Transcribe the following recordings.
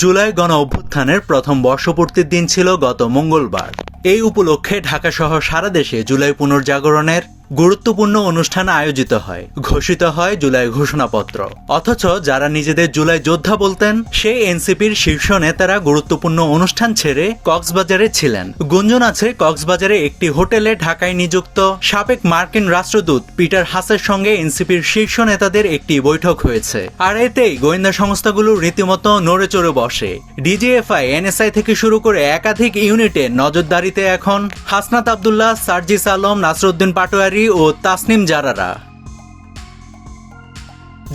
জুলাই গণ অভ্যুত্থানের প্রথম বর্ষপূর্তির দিন ছিল গত মঙ্গলবার। এই উপলক্ষে ঢাকা সহ সারা দেশে জুলাই পুনর্জাগরণের গুরুত্বপূর্ণ অনুষ্ঠান আয়োজিত হয়। ঘোষিত হয় জুলাই ঘোষণাপত্র। অথচ যারা নিজেদের জুলাই যোদ্ধা বলতেন, সেই এনসিপির শীর্ষ নেতারা গুরুত্বপূর্ণ অনুষ্ঠান ছেড়ে কক্সবাজারে ছিলেন। গুঞ্জন আছে, কক্সবাজারে একটি হোটেলে ঢাকায় নিযুক্ত সাবেক মার্কিন রাষ্ট্রদূত পিটার হাসের সঙ্গে এনসিপির শীর্ষ নেতাদের একটি বৈঠক হয়েছে। আর এতেই গোয়েন্দা সংস্থাগুলো রীতিমতো নড়ে চড়ে বসে। ডিজিএফআই, এনএসআই থেকে শুরু করে একাধিক ইউনিটে নজরদারিতে এখন হাসনাত আবদুল্লাহ, সার্জিস আলম, নাসরুদ্দিন পাটোয়ারি ও তাসনিম জারারা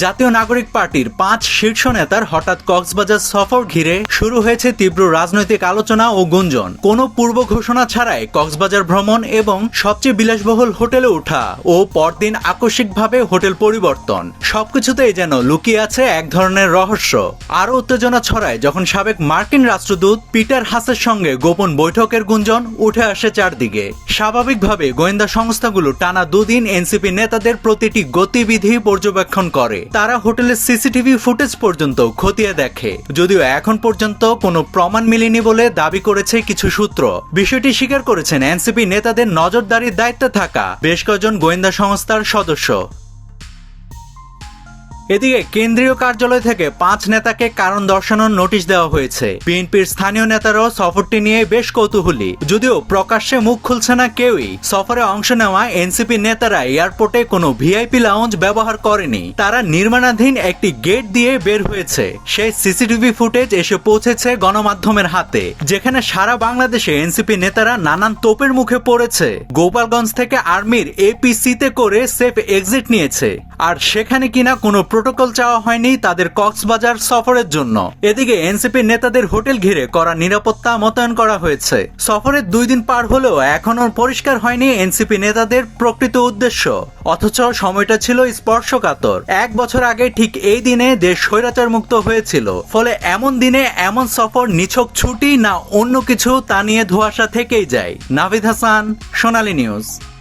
জাতীয় নাগরিক পার্টির পাঁচ শীর্ষ নেতার হঠাৎ কক্সবাজার সফর ঘিরে শুরু হয়েছে তীব্র রাজনৈতিক আলোচনা ও গুঞ্জন। কোনো পূর্ব ঘোষণা ছাড়াই কক্সবাজার ভ্রমণ এবং সবচেয়ে বিলাসবহুল হোটেলে ওঠা ও পরদিন আকস্মিকভাবে হোটেল পরিবর্তন। সবকিছুতেই যেন লুকিয়ে আছে এক ধরনের রহস্য। আরও উত্তেজনা ছড়ায় যখন সাবেক মার্কিন রাষ্ট্রদূত পিটার হাসের সঙ্গে গোপন বৈঠকের গুঞ্জন উঠে আসে চারদিকে। স্বাভাবিকভাবে গোয়েন্দা সংস্থাগুলো টানা দুদিন এনসিপি নেতাদের প্রতিটি গতিবিধি পর্যবেক্ষণ করে। তারা হোটেলের সিসিটিভি ফুটেজ পর্যন্ত খতিয়ে দেখে, যদিও এখন পর্যন্ত কোনো প্রমাণ মিলেনি বলে দাবি করেছে কিছু সূত্র। বিষয়টি স্বীকার করেছেন এনসিপি নেতাদের নজরদারির দায়িত্বে থাকা বেশ কয়েকজন গোয়েন্দা সংস্থার সদস্য। এদিকে কেন্দ্রীয় কার্যালয় থেকে পাঁচ নেতাকে কারণ দর্শানোর নোটিশ দেওয়া হয়েছে। বিএনপির স্থানীয় নেতারাও সফরটি নিয়ে বেশ কৌতূহলী। যদিও প্রকাশ্যে মুখ খুলছে না কেউই, সফরে অংশ নেওয়া এনসিপি নেতারা এয়ারপোর্টে কোনো ভিআইপি লাউঞ্জ ব্যবহার করেনি। তারা নির্মাণাধীন একটি গেট দিয়ে বের হয়েছে। সেই সিসিটিভি ফুটেজ এসে পৌঁছেছে গণমাধ্যমের হাতে, যেখানে সারা বাংলাদেশে এনসিপি নেতারা নানান তোপের মুখে পড়েছে। গোপালগঞ্জ থেকে আর্মির এপিসিতে করে সেফ এক্সিট নিয়েছে। আর সেখানে কিনা কোনো প্রোটোকল চাওয়া হয়নি তাদের কক্সবাজার সফরের জন্য। এদিকে এনসিপি নেতাদের হোটেল ঘিরে করা নিরাপত্তা মোতায়েন করা হয়েছে। সফরের দুই দিন পার হলেও এখনও পরিষ্কার হয়নি এনসিপি নেতাদের প্রকৃত উদ্দেশ্য। অথচ সময়টা ছিল স্পর্শকাতর। এক বছর আগে ঠিক এই দিনে দেশ স্বৈরাচার মুক্ত হয়েছিল। ফলে এমন দিনে এমন সফর নিছক ছুটি না অন্য কিছু তা নিয়ে ধোয়াশা থেকেই যায়। নাভিদ হাসান, সোনালী নিউজ।